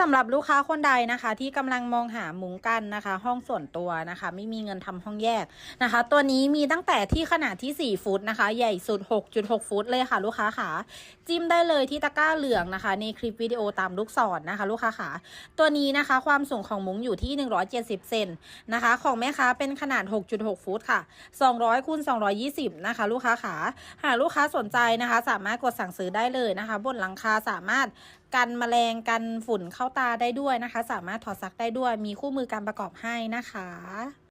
สำหรับลูกค้าคนใดนะคะ ที่กำลังมองหามุ้งกันนะคะ ห้องส่วนตัวนะคะ ไม่มีเงินทำห้องแยกนะคะ ตัวนี้มีตั้งแต่ที่ขนาดที่ 4 ฟุตนะคะ ใหญ่สุด 6.6 ฟุตเลยค่ะลูกค้าขาจิ้มได้เลยที่ตะกร้าเหลืองนะคะ ในคลิปวิดีโอตามลูกศรนนะคะ ลูกค้าขาตัวนี้นะคะความสูงของมุ้งอยู่ที่ 170 เซนนะคะ ของแม่ค้าเป็นขนาด 6.6 ฟุตค่ะ 200คูณ220 นะคะ ลูกค้าขาหากลูกค้าสนใจนะคะ สามารถกดสั่งซื้อได้เลยนะคะ บนหลังคาสามารถกันแมลงกันฝุ่นเข้าตาได้ด้วยนะคะ สามารถถอดซักได้ด้วย มีคู่มือการประกอบให้นะคะ